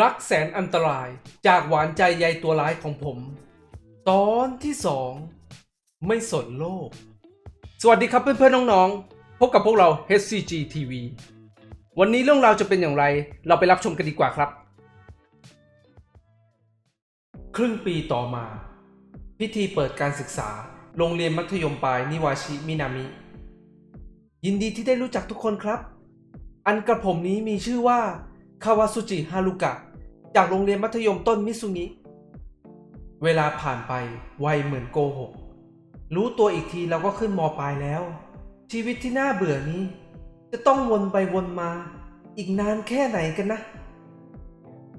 รักแสนอันตรายจากหวานใจใยตัวร้ายของผม ตอนที่สองไม่สนโลก สวัสดีครับเพื่อนๆน้องๆ พบกับพวกเรา HCG TV วันนี้เรื่องราวจะเป็นอย่างไร เราไปรับชมกันดีกว่าครับ ครึ่งปีต่อมา พิธีเปิดการศึกษา โรงเรียนมัธยมปลาย นิวาชิมินามิ ยินดีที่ได้รู้จักทุกคนครับ อันกระผมนี้มีชื่อว่าคาวาซุจิฮารุกะ จากโรงเรียนมัธยมต้นมิซุงิ เวลาผ่านไปไวเหมือนโกหก รู้ตัวอีกทีเราก็ขึ้นมปลายแล้ว ชีวิตที่น่าเบื่อนี้ จะต้องวนไปวนมา อีกนานแค่ไหนกันนะ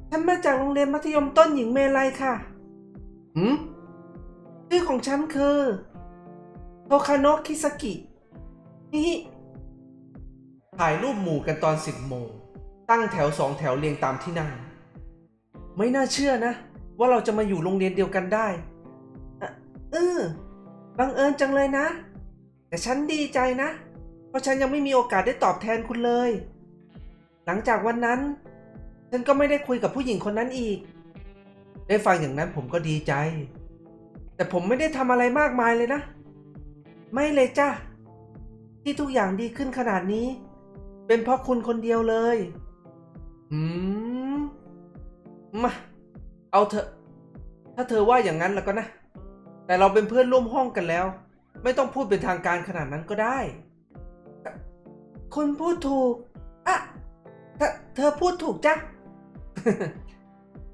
ฉันมาจากโรงเรียนมัธยมต้นหญิงเมลัยค่ะหืมชื่อของฉันคือโทคาโนะคิสกิ นี่ถ่ายรูปหมู่กันตอนสิบโมง ตั้งแถวสองแถวเรียงตามที่นั่ง ไม่น่าเชื่อนะ ว่าเราจะมาอยู่โรงเรียนเดียวกันได้เออบังเอิญจังเลยนะ แต่ฉันดีใจนะ เพราะฉันยังไม่มีโอกาสได้ตอบแทนคุณเลย หลังจากวันนั้น ฉันก็ไม่ได้คุยกับผู้หญิงคนนั้นอีก ได้ฟังอย่างนั้นผมก็ดีใจ แต่ผมไม่ได้ทำอะไรมากมายเลยนะ ไม่เลยจ้ะที่ทุกอย่างดีขึ้นขนาดนี้ เป็นเพราะคุณคนเดียวเลย อืม มาเอาเถอะ ถ้าเธอว่าอย่างนั้นแล้วก็นะ แต่เราเป็นเพื่อนร่วมห้องกันแล้ว ไม่ต้องพูดเป็นทางการขนาดนั้นก็ได้คุณพูดถูกอะเธอเธอพูดถูกจ้ะ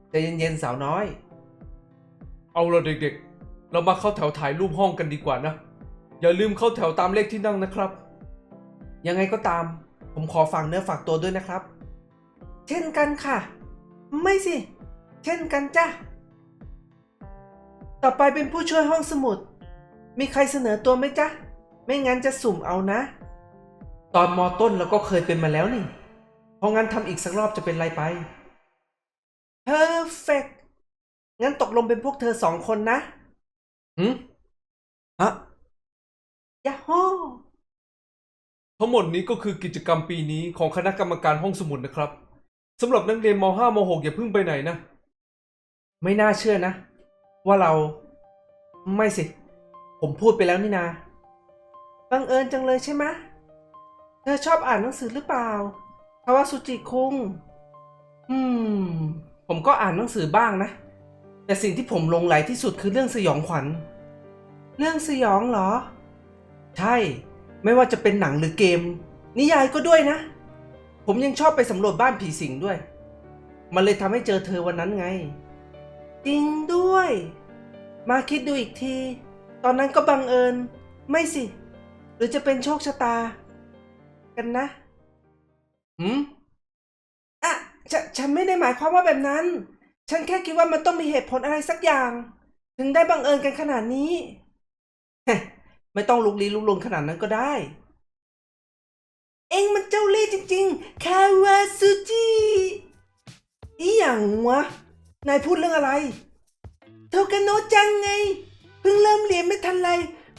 ใจเย็นๆสาวน้อย เอาละเด็กๆ เรามาเข้าแถวถ่ายรูปห้องกันดีกว่านะ อย่าลืมเข้าแถวตามเลขที่นั่งนะครับ ยังไงก็ตาม ผมขอฝากเนื้อฝากตัวด้วยนะครับ เช่นกันค่ะ ไม่สิ เช่นกันจ้ะ ต่อไปเป็นผู้ช่วยห้องสมุด มีใครเสนอตัวไหมจ๊ะ ไม่งั้นจะสุ่มเอานะ ตอนมอต้นเราก็เคยเป็นมาแล้วนี่ เพราะงั้นทำอีกสักรอบจะเป็นไรไป perfect งั้นตกลงเป็นพวกเธอสองคนนะหืมฮะยาโฮทั้งหมดนี้ก็คือกิจกรรมปีนี้ของคณะกรรมการห้องสมุดนะครับ สำหรับนักเรียนม .5 ม .6 อย่าเพิ่งไปไหนนะ ไม่น่าเชื่อนะ ว่าเราไม่สิ ผมพูดไปแล้วนี่นาบังเอิญจังเลยใช่ไหมเธอชอบอ่านหนังสือหรือเปล่าคาวาสุจิคุง อืม ผมก็อ่านหนังสือบ้างนะ แต่สิ่งที่ผมลงไหลที่สุดคือเรื่องสยองขวัญ เรื่องสยองเหรอ ใช่ ไม่ว่าจะเป็นหนังหรือเกม นิยายก็ด้วยนะ ผมยังชอบไปสำรวจบ้านผีสิงด้วย มันเลยทำให้เจอเธอวันนั้นไง จริงด้วย มาคิดดูอีกที ตอนนั้นก็บังเอิญ ไม่สิ หรือจะเป็นโชคชะตา กันนะหืมอะฉฉันไม่ได้หมายความว่าแบบนั้น ฉันแค่คิดว่ามันต้องมีเหตุผลอะไรสักอย่าง ถึงได้บังเอิญกันขนาดนี้ ไม่ต้องลุกลี้ลุกลนขนาดนั้นก็ได้ เอ็งมันเจ้าเล่ห์จริงๆ คาวาซุจิอีหยังวะ นายพูดเรื่องอะไร โทกาโนะจังไง เพิ่งเริ่มเรียนไม่ทันไร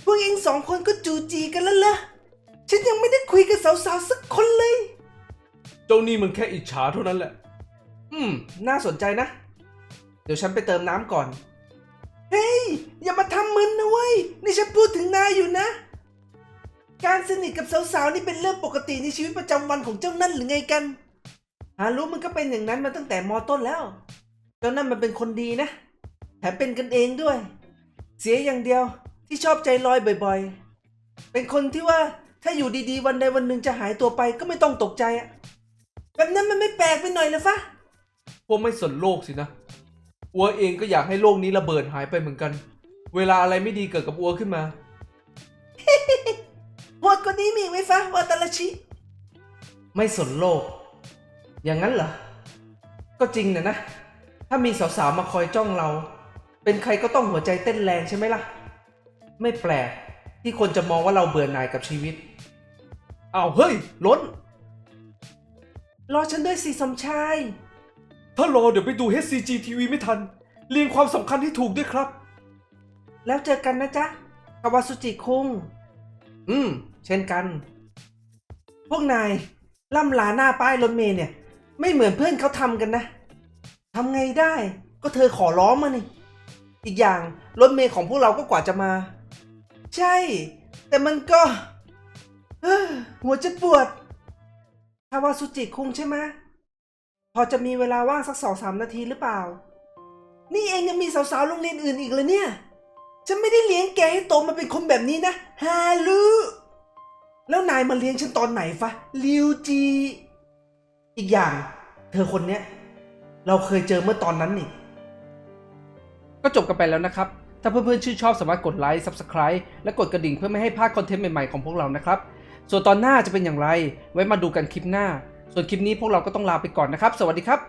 พวกเอ็งสองคนก็จูจีกันแล้วเหรอ ฉันยังไม่ได้คุยกับสาวๆสักคนเลย เจ้านี่มันแค่อิจฉาเท่านั้นแหละ อืม น่าสนใจนะ เดี๋ยวฉันไปเติมน้ำก่อน เฮ้ย อย่ามาทำมึนนะเว้ย นี่ฉันพูดถึงนายอยู่นะ การสนิทกับสาวๆนี่เป็นเรื่องปกติในชีวิตประจำวันของเจ้านั่นหรือไงกันหารู้มันก็เป็นอย่างนั้นมาตั้งแต่มอต้นแล้ว เจ้านั่นมันเป็นคนดีนะ แถมเป็นกันเองด้วย เสียอย่างเดียวที่ชอบใจลอยบ่อยๆ เป็นคนที่ว่าถ้าอยู่ดีๆ วันใดวันหนึ่งจะหายตัวไปก็ไม่ต้องตกใจอะแบบนั้นมันไม่แปลกไปหน่อยเลยฟะ พวกไม่สนโลกสินะ อัวเองก็อยากให้โลกนี้ระเบิดหายไปเหมือนกัน เวลาอะไรไม่ดีเกิดกับอัวขึ้นมา หดกว่านี้มีอีกไหมฟะวาตาลาชิ ไม่สนโลก อย่างนั้นเหรอ ก็จริงนะนะ ถ้ามีสาวๆมาคอยจ้องเรา เป็นใครก็ต้องหัวใจเต้นแรงใช่ไหมล่ะ ไม่แปลกที่คนจะมองว่าเราเบื่อหน่ายกับชีวิตอ้าวเฮ้ย ล้น รอฉันด้วยสิสมชาย ถ้ารอเดี๋ยวไปดู HCG TV ไม่ทัน เรียงความสำคัญให้ถูกด้วยครับ แล้วเจอกันนะจ๊ะคาวาสุจิคุง อืม เช่นกัน พวกนายล่ำลาหน้าป้ายรถเมล์เนี่ย ไม่เหมือนเพื่อนเขาทำกันนะทำไงได้ก็เธอขอร้องมานี่ อีกอย่างรถเมย์ของพวกเราก็กว่าจะมา ใช่ แต่มันก็หัวจะปวดคาวาสุจิคุงใช่ไหมพอจะมีเวลาว่างสักสองสามนาทีหรือเปล่า นี่เองยังมีสาวๆโรงเรียนอื่นอีกเลยเนี่ย ฉันไม่ได้เลี้ยงแกให้โตมาเป็นคนแบบนี้นะฮารุแล้วนายมาเลี้ยงฉันตอนไหนฟะลิวจี อีกอย่าง เธอคนเนี้ย เราเคยเจอเมื่อตอนนั้นนี่ ก็จบกันไปแล้วนะครับ ถ้าเพื่อนๆชื่นชอบสามารถกดไลค์ Subscribe และกดกระดิ่งเพื่อไม่ให้พลาดคอนเทนต์ใหม่ๆของพวกเรานะครับ ส่วนตอนหน้าจะเป็นอย่างไร ไว้มาดูกันคลิปหน้า ส่วนคลิปนี้พวกเราก็ต้องลาไปก่อนนะครับ สวัสดีครับ